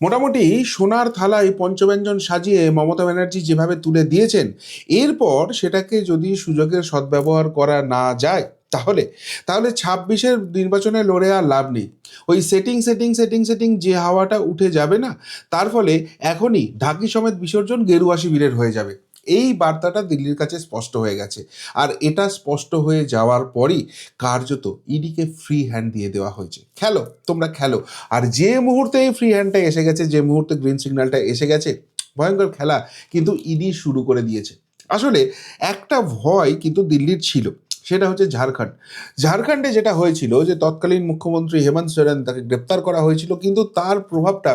মোটামুটি সোনার থালায় পঞ্চব্যঞ্জন সাজিয়ে মমতা ব্যানার্জি যেভাবে তুলে দিয়েছেন, এরপর সেটাকে যদি সুযোগের সদ্ব্যবহার করা না যায়, তাহলে? তাহলে ছাব্বিশের নির্বাচনে লড়ে আর লাভ নেই। ওই সেটিং সেটিং সেটিং সেটিং যে হাওয়াটা উঠে যাবে না, তার ফলে এখনই ঢাকি সমেত বিসর্জন গেরুয়া শিবিরের হয়ে যাবে। এই বার্তাটা দিল্লির কাছে স্পষ্ট হয়ে গেছে। আর এটা স্পষ্ট হয়ে যাওয়ার পরই কার্যত ইডিকে ফ্রি হ্যান্ড দিয়ে দেওয়া হয়েছে। খেলো, তোমরা খেলো। আর যে মুহূর্তে এই ফ্রি হ্যান্ডটা এসে গেছে, যে মুহূর্তে গ্রিন সিগন্যালটা এসে গেছে, ভয়ঙ্কর খেলা কিন্তু ইডি শুরু করে দিয়েছে। আসলে একটা ভয় কিন্তু দিল্লির ছিল, সেটা হচ্ছে ঝাড়খণ্ড। ঝাড়খণ্ডে যেটা হয়েছিল যে তৎকালীন মুখ্যমন্ত্রী হেমন্ত সোরেন তাকে গ্রেপ্তার করা হয়েছিল, কিন্তু তার প্রভাবটা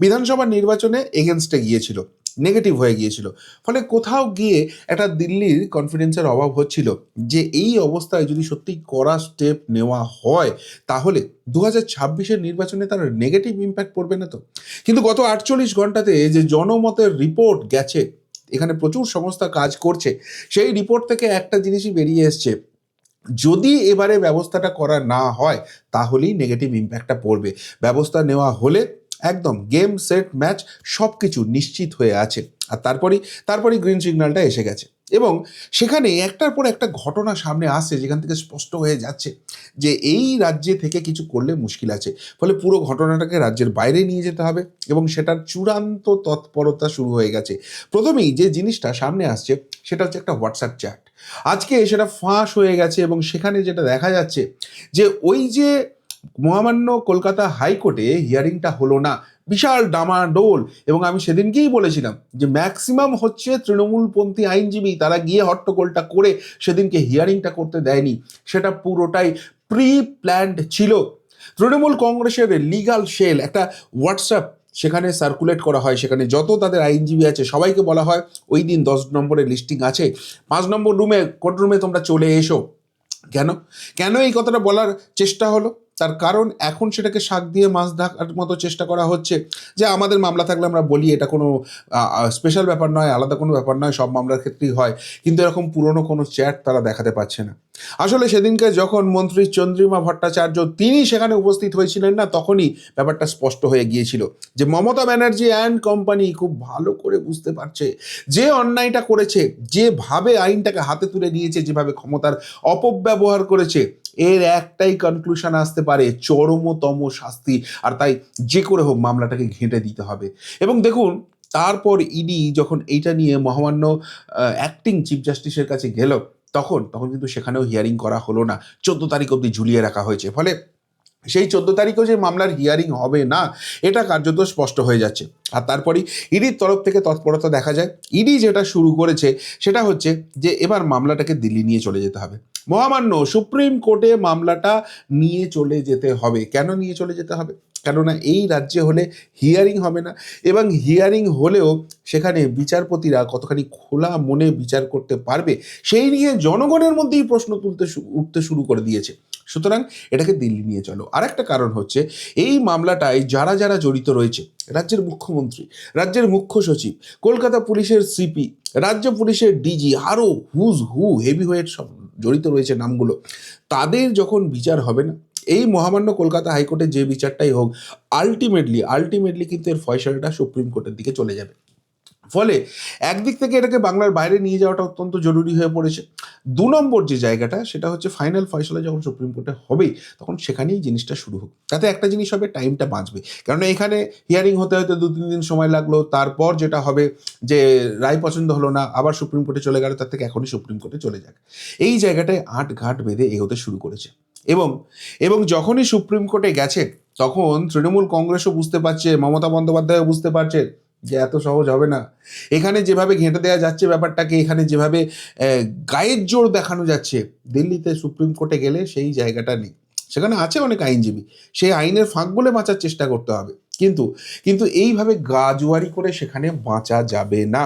বিধানসভা নির্বাচনে এগেনস্টে গিয়েছিল। নেগেটিভ হয়ে গিয়েছিল। ফলে কোথাও গিয়ে একটা দিল্লির কনফিডেন্সের অভাব হচ্ছিল যে এই অবস্থায় যদি সত্যি কড়া স্টেপ নেওয়া হয়, তাহলে দু হাজার ছাব্বিশের নির্বাচনে তার নেগেটিভ ইম্প্যাক্ট পড়বে না তো? কিন্তু গত আটচল্লিশ ঘন্টাতে যে জনমতের রিপোর্ট গেছে, এখানে প্রচুর সংস্থা কাজ করছে, সেই রিপোর্ট থেকে একটা জিনিসই বেরিয়ে এসছে। যদি এবারে ব্যবস্থাটা করা না হয়, তাহলেই নেগেটিভ ইম্প্যাক্টটা পড়বে। ব্যবস্থা নেওয়া হলে একদম গেম সেট ম্যাচ সব কিছু নিশ্চিত হয়ে আছে। আর তারপরেই তারপরেই গ্রিন সিগন্যালটা এসে গেছে। এবং সেখানে একটার পর একটা ঘটনা সামনে আসছে, যেখান থেকে স্পষ্ট হয়ে যাচ্ছে যে এই রাজ্যে থেকে কিছু করলে মুশকিল আছে। ফলে পুরো ঘটনাটাকে রাজ্যের বাইরে নিয়ে যেতে হবে এবং সেটার চূড়ান্ত তৎপরতা শুরু হয়ে গেছে। প্রথমেই যে জিনিসটা সামনে আসছে, সেটা হচ্ছে একটা হোয়াটসঅ্যাপ চ্যাট আজকে সেটা ফাঁস হয়ে গেছে এবং সেখানে যেটা দেখা যাচ্ছে যে ওই যে মহামান্য কলকাতা হাইকোর্টে হিয়ারিংটা হলো না। বিশাল ডামাডোল। এবং আমি সেদিনকেই বলেছিলাম যে ম্যাক্সিমাম হচ্ছে তৃণমূলপন্থী আইনজীবী তারা গিয়ে হট্টগোলটা করে সেদিনকে হিয়ারিংটা করতে দেয়নি। সেটা পুরোটাই প্রি প্ল্যান্ড ছিল। তৃণমূল কংগ্রেসের লিগাল সেল একটা হোয়াটসঅ্যাপ সেখানে সার্কুলেট করা হয়। সেখানে যত তাদের আইনজীবী আছে, সবাইকে বলা হয়, ওই দিন দশ নম্বরের লিস্টিং আছে। পাঁচ নম্বর রুমে কোর্ট রুমে তোমরা চলে এসো। কেন? কেন এই কথাটা বলার চেষ্টা হলো? তার কারণ এখন সেটাকে শাক দিয়ে মাছ ঢাকার মতো চেষ্টা করা হচ্ছে যে আমাদের মামলা থাকলে আমরা বলি এটা কোনো স্পেশাল ব্যাপার নয়, আলাদা কোনো ব্যাপার নয়, সব মামলার ক্ষেত্রেই হয়। কিন্তু এরকম পুরনো কোনো চ্যাট তারা দেখাতে পারছে না। আসলে সেদিনকে যখন মন্ত্রী চন্দ্রিমা ভট্টাচার্য তিনি সেখানে উপস্থিত হয়েছিলেন না, তখনই ব্যাপারটা স্পষ্ট হয়ে গিয়েছিল যে মমতা ব্যানার্জি অ্যান্ড কোম্পানি খুব ভালো করে বুঝতে পারছে যে অন্যায়টা করেছে, যেভাবে আইনটাকে হাতে তুলে নিয়েছে যেভাবে ক্ষমতার অপব্যবহার করেছে এর একটাই কনক্লুশন আসতে পারে, চরমতম শাস্তি। আর তাই যে করে হোক মামলাটাকে ঘেঁটে দিতে হবে। এবং দেখুন, তারপর ইডি যখন এইটা নিয়ে মহামান্য অ্যাক্টিং চিফ জাস্টিসের কাছে গেল, তখন তখন কিন্তু সেখানেও হিয়ারিং করা হলো না। চোদ্দ তারিখ অবধি ঝুলিয়ে রাখা হয়েছে। ফলে সেই চোদ্দ তারিখেও যে মামলার হিয়ারিং হবে না, এটা কার্যত স্পষ্ট হয়ে যাচ্ছে। আর তারপরেই ইডির তরফ থেকে তৎপরতা দেখা যায়। ইডি যেটা শুরু করেছে, সেটা হচ্ছে যে এবার মামলাটাকে দিল্লি নিয়ে চলে যেতে হবে। মহামান্য সুপ্রিম কোর্টে মামলাটা নিয়ে চলে যেতে হবে। কেন নিয়ে চলে যেতে হবে? কেননা এই রাজ্যে হলে হিয়ারিং হবে না। এবং হিয়ারিং হলেও সেখানে বিচারপতিরা কতখানি খোলা মনে বিচার করতে পারবে, সেই নিয়ে জনগণের মধ্যেই প্রশ্ন তুলতে উঠতে শুরু করে দিয়েছে। সুতরাং এটাকে দিল্লি নিয়ে চলো। আরেকটা কারণ হচ্ছে, এই মামলাটায় যারা যারা জড়িত রয়েছে, রাজ্যের মুখ্যমন্ত্রী, রাজ্যের মুখ্য সচিব, কলকাতা পুলিশের সিপি, রাজ্য পুলিশের ডিজি আরও হুজ হু হেভি ওয়েট সব জড়িত রয়েছে নামগুলো, তাদের যখন বিচার হবে না, এই মহামান্য কলকাতা হাইকোর্টের যে বিচারটাই হোক আলটিমেটলি আলটিমেটলি কিন্তু এর ফয়সালাটা সুপ্রিম কোর্টের দিকে চলে যাবে। ফলে একদিক থেকে এটাকে বাংলার বাইরে নিয়ে যাওয়াটা অত্যন্ত জরুরি হয়ে পড়েছে। দু নম্বর যে জায়গাটা, সেটা হচ্ছে ফাইনাল ফয়সলা যখন সুপ্রিম কোর্টে হবেই, তখন সেখানেই জিনিসটা শুরু হোক। তাতে একটা জিনিস হবে টাইমটা বাঁচবে। কেননা এখানে হিয়ারিং হতে হতে দু তিন দিন সময় লাগল, তারপর যেটা হবে যে রায় পছন্দ হলো না, আবার সুপ্রিম কোর্টে চলে গেল, তার থেকে এখনই সুপ্রিম কোর্টে চলে যাক। এই জায়গাটায় আট ঘাট বেঁধে এগোতে শুরু করেছে। এবং এবং যখনই সুপ্রিম কোর্টে গেছে, তখন তৃণমূল কংগ্রেসও বুঝতে পারছে, মমতা বন্দ্যোপাধ্যায়ও বুঝতে পারছে যে এত সহজ হবে না। এখানে যেভাবে ঘেঁটে দেওয়া যাচ্ছে ব্যাপারটাকে, এখানে যেভাবে গায়ের জোর দেখানো যাচ্ছে, দিল্লিতে সুপ্রিম কোর্টে গেলে সেই জায়গাটা নেই। সেখানে আছে অনেক আইনজীবী, সেই আইনের ফাঁক বলে বাঁচার চেষ্টা করতে হবে। কিন্তু কিন্তু এইভাবে গাজুয়ারি করে সেখানে বাঁচা যাবে না।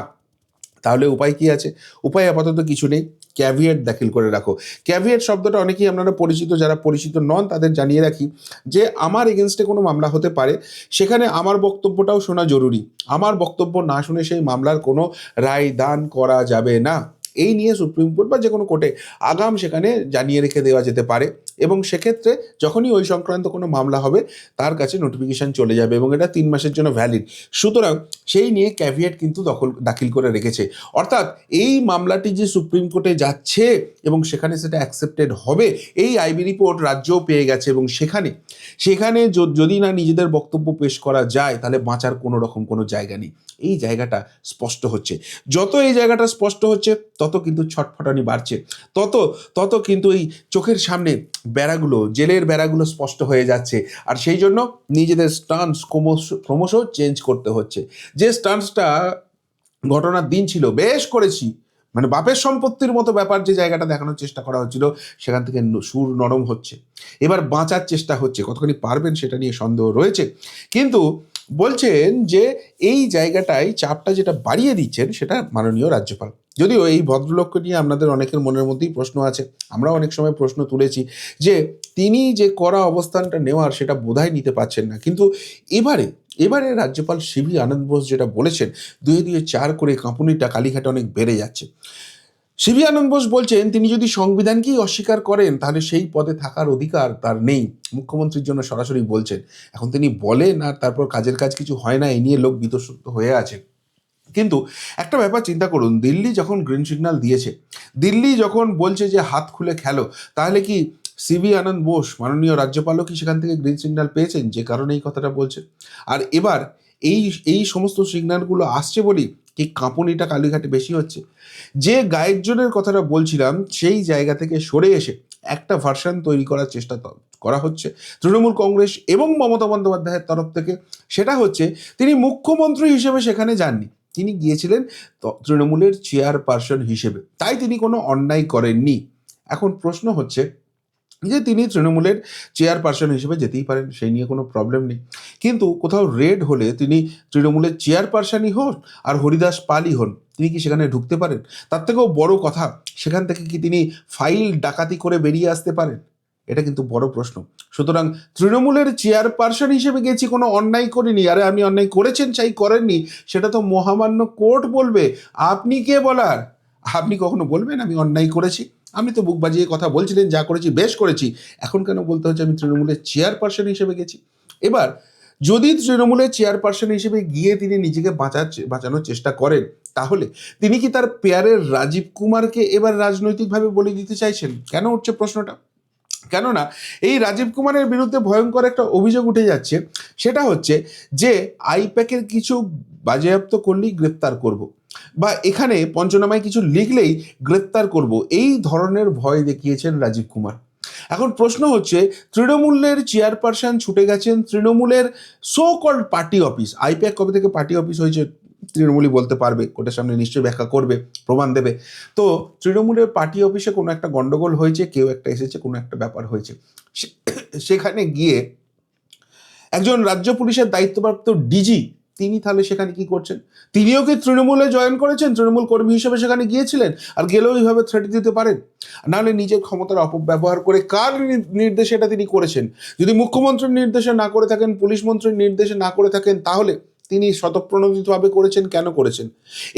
তাহলে উপায় কি আছে? উপায় আপাতত কিছু নেই। ক্যাভিয়েট দাখিল করে রাখো। ক্যাভিয়েট শব্দটা অনেকেই আপনারা পরিচিত, যারা পরিচিত নন, তাদের জানিয়ে রাখি যে, আমার এগেনস্টে কোনো মামলা হতে পারে। সেখানে আমার বক্তব্যটাও শোনা জরুরি। আমার বক্তব্য না শুনে সেই মামলার কোনো রায় দান করা যাবে না। এই নিয়ে সুপ্রিম কোর্ট বা যে কোনো কোর্টে আগাম সেখানে জানিয়ে রেখে দেওয়া যেতে পারে। এবং সেক্ষেত্রে যখনই ওই সংক্রান্ত কোনো মামলা হবে, তার কাছে নোটিফিকেশন চলে যাবে এবং এটা তিন মাসের জন্য ভ্যালিড সুতরাং সেই নিয়ে ক্যাভিয়েট কিন্তু দখল, দাখিল করে রেখেছে। অর্থাৎ এই মামলাটি যে সুপ্রিম কোর্টে যাচ্ছে এবং সেখানে সেটা অ্যাকসেপ্টেড হবে, এই আইবি রিপোর্ট রাজ্যও পেয়ে গেছে এবং সেখানে সেখানে যদি না নিজেদের বক্তব্য পেশ করা যায়, তাহলে বাঁচার কোনো রকম কোনো জায়গা নেই। এই জায়গাটা স্পষ্ট হচ্ছে। যত এই জায়গাটা স্পষ্ট হচ্ছে, তত কিন্তু ছটফটানি বাড়ছে। তত তত কিন্তু এই চোখের সামনে বেড়াগুলো, জেলের বেড়াগুলো স্পষ্ট হয়ে যাচ্ছে। আর সেই জন্য নিজেদের স্টান্স ক্রমশ ক্রমশ চেঞ্জ করতে হচ্ছে। যে স্টান্সটা ঘটনার দিন ছিল, বেশ করেছি। মানে বাপের সম্পত্তির মতো ব্যাপার যে জায়গাটা দেখানোর চেষ্টা করা হচ্ছিল, সেখান থেকে সুর নরম হচ্ছে। এবার বাঁচার চেষ্টা হচ্ছে। কতখানি পারবেন সেটা নিয়ে সন্দেহ রয়েছে। কিন্তু বলছেন যে এই জায়গাটায় চাপটা যেটা বাড়িয়ে দিচ্ছেন, সেটা মাননীয় রাজ্যপাল। যদিও এই ভদ্রলোককে নিয়ে আপনাদের অনেকের মনের মধ্যেই প্রশ্ন আছে আমরা অনেক সময় প্রশ্ন তুলেছি যে তিনি যে করা অবস্থানটা নেওয়ার সেটা বোধহয় নিতে পারছেন না। কিন্তু এবারে এবারে রাজ্যপাল শিবি আনন্দ বোস যেটা বলেছেন, দুয়ে দুয়ে চার করে কাঁপুনিটা কালীঘাটে অনেক বেড়ে যাচ্ছে। শিবি আনন্দ বোস বলছেন, তিনি যদি সংবিধানকেই অস্বীকার করেন, তাহলে সেই পদে থাকার অধিকার তার নেই। মুখ্যমন্ত্রীর জন্য সরাসরি বলছেন, এখন তিনি বলেন আর তারপর কাজের কাজ কিছু হয় না এই নিয়ে লোক বিতর্ক হয়ে আছে। কিন্তু একটা ব্যাপার চিন্তা করুন, দিল্লি যখন গ্রিন সিগন্যাল দিয়েছে, দিল্লি যখন বলছে যে হাত খুলে খেলো, তাহলে কি সিবি আনন্দ বোস, মাননীয় রাজ্যপালও কি সেখান থেকে গ্রিন সিগন্যাল পেয়েছেন? যে কারণে এই কথাটা বলছে। আর এবার এই এই সমস্ত সিগন্যালগুলো আসছে বলেই কি কাঁপুনিটা কালীঘাটে বেশি হচ্ছে। যে গায়ের জোরের কথাটা বলছিলাম, সেই জায়গা থেকে সরে এসে একটা ভার্সন তৈরি করার চেষ্টা করা হচ্ছে তৃণমূল কংগ্রেস এবং মমতা বন্দ্যোপাধ্যায়ের তরফ থেকে। সেটা হচ্ছে, তিনি মুখ্যমন্ত্রী হিসেবে সেখানে যাননি। তিনি গিয়েছিলেন তৃণমূলের চেয়ারপারসন হিসেবে। তাই তিনি কোনো অন্যায় করেননি। এখন প্রশ্ন হচ্ছে যে তিনি তৃণমূলের চেয়ারপারসন হিসেবে যেতেই পারেন, সেই নিয়ে কোনো প্রবলেম নেই। কিন্তু কোথাও রেড হলে তিনি তৃণমূলের চেয়ারপারসনই হন আর হরিদাস পালই হন, তিনি কি সেখানে ঢুকতে পারেন? তার থেকেও বড় কথা, সেখান থেকে কি তিনি ফাইল ডাকাতি করে বেরিয়ে আসতে পারেন? এটা কিন্তু বড় প্রশ্ন। সুতরাং তৃণমূলের চেয়ারপারসন হিসেবে গেছি, কোনো অন্যায় করিনি, আরে আমি অন্যায় করেছেন চাই করেননি, সেটা তো মহামান্য কোর্ট বলবে। আপনি কে বলার? আপনি কখনো বলবেন আমি অন্যায় করেছি? আপনি তো বুক বাজিয়ে কথা বলছিলেন, যা করেছি বেশ করেছি। এখন কেন বলতে হচ্ছে আমি তৃণমূলের চেয়ারপারসন হিসেবে গেছি? এবার, যদি তৃণমূলের চেয়ারপারসন হিসেবে গিয়ে তিনি নিজেকে বাঁচার বাঁচানোর চেষ্টা করেন, তাহলে তিনি কি তার পেয়ারের রাজীব কুমারকে এবার রাজনৈতিকভাবে বলে দিতে চাইছেন? কেন উঠছে প্রশ্নটা? কেননা এই রাজীব কুমারের বিরুদ্ধে ভয়ঙ্কর একটা অভিযোগ উঠে যাচ্ছে, সেটা হচ্ছে যে আইপ্যাকের কিছু বাজেয়াপ্ত করলেই গ্রেপ্তার করব। বা এখানে পঞ্চনামায় কিছু লিখলেই গ্রেপ্তার করব, এই ধরনের ভয় দেখিয়েছেন রাজীব কুমার এখন প্রশ্ন হচ্ছে, তৃণমূলের চেয়ারপারসন ছুটে গেছেন তৃণমূলের so called party office IPAC কবে থেকে পার্টি অফিস হয়েছে তৃণমূলই বলতে পারবে, কোর্টের সামনে নিশ্চয়ই ব্যাখ্যা করবে, প্রমাণ দেবে। তো তৃণমূলের পার্টি অফিসে কোনো একটা গন্ডগোল হয়েছে, কেউ একটা এসেছে, কোনো একটা ব্যাপার হয়েছে। সেখানে গিয়ে একজন রাজ্য পুলিশের দায়িত্বপ্রাপ্ত ডিজি, তিনি তাহলে সেখানে কি করছেন? তিনিও কি তৃণমূলে জয়েন করেছেন? তৃণমূল কর্মী হিসেবে সেখানে গিয়েছিলেন? আর গেলেও এইভাবে থ্রেট দিতে পারেন? না নাহলে নিজের ক্ষমতার অপব্যবহার করে কার নির্দেশে এটা তিনি করেছেন? যদি মুখ্যমন্ত্রীর নির্দেশে না করে থাকেন, পুলিশ মন্ত্রীর নির্দেশে না করে থাকেন, তাহলে তিনি স্বতঃপ্রণোদিতভাবে করেছেন, কেন করেছেন?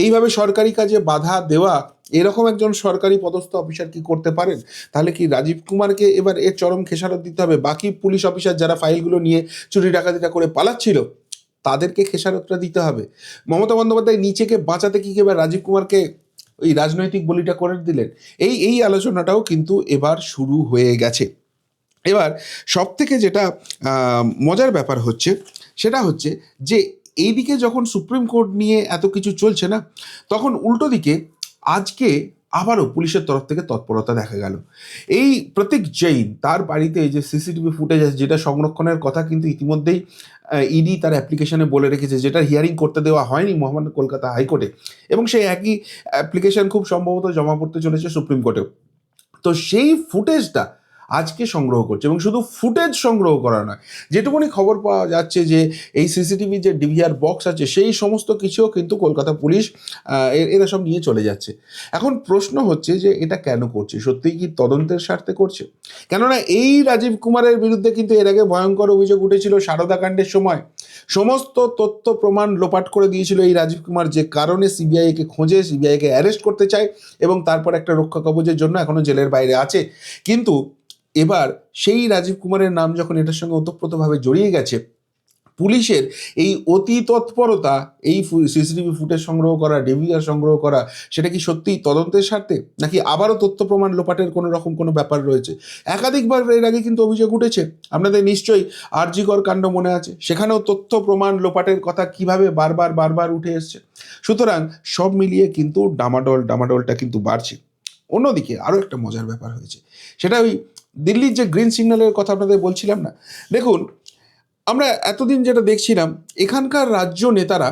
এইভাবে সরকারি কাজে বাধা দেওয়া, এরকম একজন সরকারি পদস্থ অফিসার কি করতে পারেন? তাহলে কি রাজীব কুমারকে এবার এর চরম খেসারত দিতে হবে? বাকি পুলিশ অফিসার যারা ফাইলগুলো নিয়ে চুরি ডাকাতিটা করে পালাচ্ছিল, তাদেরকে খেসারতটা দিতে হবে। মমতা বন্দ্যোপাধ্যায় নিচেকে বাঁচাতে কি এবার রাজীব কুমারকে ওই রাজনৈতিক বলিটা করে দিলেন? এই এই আলোচনাটাও কিন্তু এবার শুরু হয়ে গেছে। এবার সব থেকে যেটা মজার ব্যাপার হচ্ছে, সেটা হচ্ছে যে এইদিকে যখন সুপ্রিম কোর্ট নিয়ে এত কিছু চলছে না, তখন উল্টো দিকে আজকে আবারও পুলিশের তরফ থেকে তৎপরতা দেখা গেল। এই প্রতীক জৈন, তার বাড়িতে যে সিসিটিভি ফুটেজ আছে, যেটা সংরক্ষণের কথা কিন্তু ইতিমধ্যেই ইডি তার অ্যাপ্লিকেশনে বলে রেখেছে, যেটা হিয়ারিং করতে দেওয়া হয়নি মহামান্য কলকাতা হাইকোর্টে। এবং সেই একই অ্যাপ্লিকেশন খুব সম্ভবত জমা পড়তে চলেছে সুপ্রিম কোর্টেও। তো সেই ফুটেজটা আজকে সংগ্রহ করছে এবং শুধু ফুটেজ সংগ্রহ করা নয়। যেটুকুনি খবর পাওয়া যাচ্ছে যে এই সিসিটিভি যে ডিভিআর বক্স আছে, সেই সমস্ত কিছুও কিন্তু কলকাতা পুলিশ এরা সব নিয়ে চলে যাচ্ছে। এখন প্রশ্ন হচ্ছে যে এটা কেন করছে? সত্যিই কি তদন্তের স্বার্থে করছে? কেননা এই রাজীব কুমারের বিরুদ্ধে কিন্তু এর আগে ভয়ঙ্কর অভিযোগ উঠেছিল সারদা কাণ্ডের সময়। সমস্ত তথ্য প্রমাণ লোপাট করে দিয়েছিল এই রাজীব কুমার যে কারণে সিবিআইকে খোঁজে, সিবিআইকে অ্যারেস্ট করতে চায় এবং তারপর একটা রক্ষা কবচের জন্য এখনও জেলের বাইরে আছে। কিন্তু এবার সেই রাজীব কুমারের নাম যখন এটার সঙ্গে ওতপ্রোতভাবে জড়িয়ে গেছে, পুলিশের এই অতি তৎপরতা, এই সিসিটিভি ফুটেজ সংগ্রহ করা, ডিভিআর সংগ্রহ করা, সেটা কি সত্যিই তদন্তের স্বার্থে? নাকি আবারও তথ্য প্রমাণ লোপাটের কোনো রকম কোনো ব্যাপার রয়েছে? একাধিকবার এর আগে কিন্তু অভিযোগ উঠেছে, আপনাদের নিশ্চয়ই আরজিকর কাণ্ড মনে আছে। সেখানেও তথ্য প্রমাণ লোপাটের কথা কীভাবে বারবার বারবার উঠে এসছে? সুতরাং সব মিলিয়ে কিন্তু ডামাডোল, ডামাডোলটা কিন্তু বাড়ছে। অন্যদিকে আরও একটা মজার ব্যাপার হয়েছে। সেটা ওই দিল্লির যে গ্রিন সিগন্যালের কথা আপনাদের বলছিলাম না, দেখুন, আমরা এতদিন যেটা দেখছিলাম, এখানকার রাজ্য নেতারা,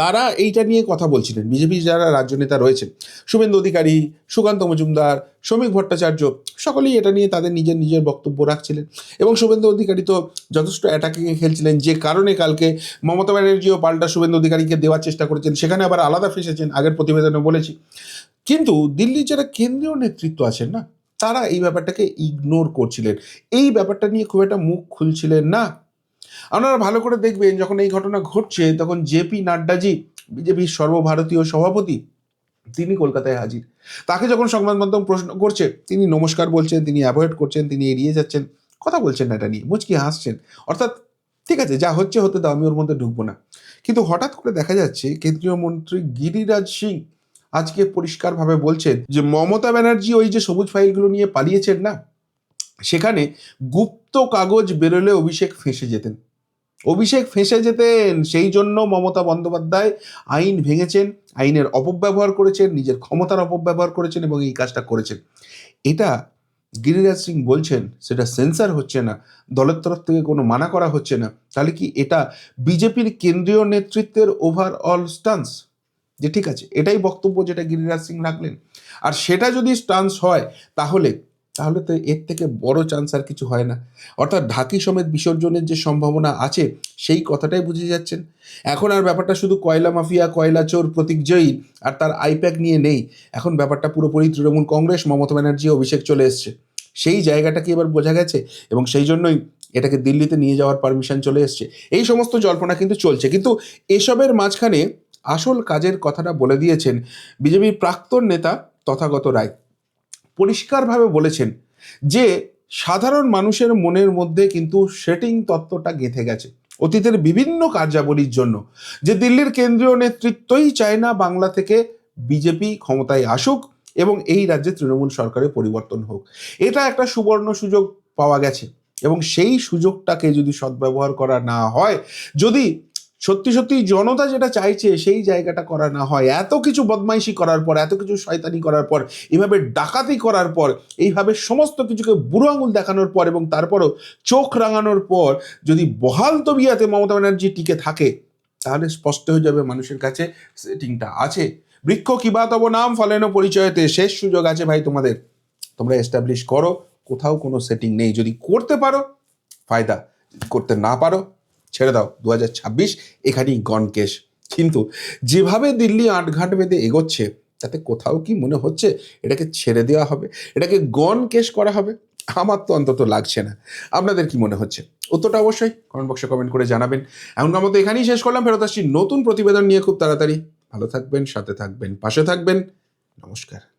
তারা এইটা নিয়ে কথা বলছিলেন, বিজেপি যারা রাজ্য নেতা রয়েছেন শুভেন্দু অধিকারী, সুকান্ত মজুমদার, শ্রমিক ভট্টাচার্য, সকলেই এটা নিয়ে তাদের নিজের নিজের বক্তব্য রাখছিলেন। এবং শুভেন্দু অধিকারী তো যথেষ্ট অ্যাটাকিংয়ে খেলছিলেন, যে কারণে কালকে মমতা ব্যানার্জিও পাল্টা শুভেন্দু অধিকারীকে দেওয়ার চেষ্টা করেছেন, সেখানে আবার আলাদা ফেসেছেন, আগের প্রতিবেদনে বলেছি। কিন্তু দিল্লির যারা কেন্দ্রীয় নেতৃত্ব আছেন না তারা এই ব্যাপারটাকে ইগনোর করছিলেন। এই ব্যাপারটা নিয়ে খুব একটা মুখ খুলছিলেন না। আপনারা ভালো করে দেখবেন, যখন এই ঘটনা ঘটছে, তখন জেপি নাড্ডাজি, বিজেপির সর্বভারতীয় সভাপতি, তিনি কলকাতায় হাজির। তাকে যখন সংবাদ মাধ্যম প্রশ্ন করছে, তিনি নমস্কার বলছেন, তিনি অ্যাভয়েড করছেন, তিনি এড়িয়ে যাচ্ছেন, কথা বলছেন না এটা নিয়ে, মুচকি হাসছেন। অর্থাৎ, ঠিক আছে, যা হচ্ছে হতে দাও, আমি ওর মধ্যে ঢুকবো না। কিন্তু হঠাৎ করে দেখা যাচ্ছে, কেন্দ্রীয় মন্ত্রী গিরিরাজ সিং আজকে পরিষ্কারভাবে বলছেন যে মমতা ব্যানার্জি ওই যে সবুজ ফাইলগুলো নিয়ে পালিয়েছেন না? সেখানে গুপ্ত কাগজ বেরোলে অভিষেক ফেঁসে যেতেন। অভিষেক ফেঁসে যেতেন, সেই জন্য মমতা বন্দ্যোপাধ্যায় আইন ভেঙেছেন, আইনের অপব্যবহার করেছেন, নিজের ক্ষমতার অপব্যবহার করেছেন এবং এই কাজটা করেছেন। এটা গিরিরাজ সিং বলছেন, সেটা সেন্সার হচ্ছে না, দলের তরফ থেকে কোনো মানা করা হচ্ছে না। তাহলে কি এটা বিজেপির কেন্দ্রীয় নেতৃত্বের ওভারঅল স্টান্স যে ঠিক আছে, এটাই বক্তব্য যেটা গিরিরাজ সিং রাখলেন। আর সেটা যদি স্টান্স হয়, তাহলে তাহলে তো এর থেকে বড় চান্স আর কিছু হয় না। অর্থাৎ ঢাকি সমেত বিসর্জনের যে সম্ভাবনা আছে, সেই কথাটাই বুঝে যাচ্ছেন। এখন আর ব্যাপারটা শুধু কয়লা মাফিয়া, কয়লা চোর, প্রতীক জয়ী আর তার আইপ্যাক নিয়ে নেই। এখন ব্যাপারটা পুরোপুরি তৃণমূল কংগ্রেস, মমতা ব্যানার্জি অভিষেক চলে এসছে। সেই জায়গাটা কি এবার বোঝা গেছে? এবং সেই জন্যই এটাকে দিল্লিতে নিয়ে যাওয়ার পারমিশন চলে এসছে। এই সমস্ত জল্পনা কিন্তু চলছে। কিন্তু এসবের মাঝখানে আসল কাজের কথাটা বলে দিয়েছেন বিজেপির প্রাক্তন নেতা তথাগত রায়। পরিষ্কারভাবে বলেছেন যে, সাধারণ মানুষের মনের মধ্যে কিন্তু সেটিং তত্ত্বটা গেঁথে গেছে অতীতের বিভিন্ন কার্যাবলীর জন্য। যে, দিল্লির কেন্দ্রীয় নেতৃত্বই চায় না বাংলা থেকে বিজেপি ক্ষমতায় আসুক এবং এই রাজ্যে তৃণমূল সরকারের পরিবর্তন হোক। এটা একটা সুবর্ণ সুযোগ পাওয়া গেছে এবং সেই সুযোগটাকে যদি সদ্ব্যবহার করা না হয়, যদি সত্যি সত্যি জনতা যেটা চাইছে সেই জায়গাটা করা না হয়। এত কিছু বদমাইশি করার পর, এত কিছু শয়তানি করার পর, এভাবে ডাকাতি করার পর, এইভাবে সমস্ত কিছুকে বুড়ো আঙুল দেখানোর পর এবং তারপরও চোখ রাঙানোর পর যদি বহাল তবিয়াতে মমতা ব্যানার্জি টিকে থাকে, তাহলে স্পষ্ট হয়ে যাবে মানুষের কাছে সেটিংটা আছে। বৃক্ষ কিবা তব নাম ফলেন পরিচয়তে শেষ সুযোগ আছে ভাই তোমাদের। তোমরা এস্টাবলিশ করো, কোথাও কোনো সেটিং নেই। যদি করতে পারো, ফায়দা। করতে না পারো ছেড়ে দাও দু হাজার ছাব্বিশ এখানেই গন কেস। কিন্তু যেভাবে দিল্লি আটঘাট বেঁধে এগোচ্ছে, তাতে কোথাও কি মনে হচ্ছে এটাকে ছেড়ে দেওয়া হবে? এটাকে গন কেস করা হবে? আমার তো অন্তত লাগছে না। আপনাদের কি মনে হচ্ছে? উত্তরটা অবশ্যই কমেন্ট বক্সে কমেন্ট করে জানাবেন। এখনকার মতো এখানেই শেষ করলাম। ফেরত আসছি নতুন প্রতিবেদন নিয়ে খুব তাড়াতাড়ি। ভালো থাকবেন, সাথে থাকবেন, পাশে থাকবেন। নমস্কার।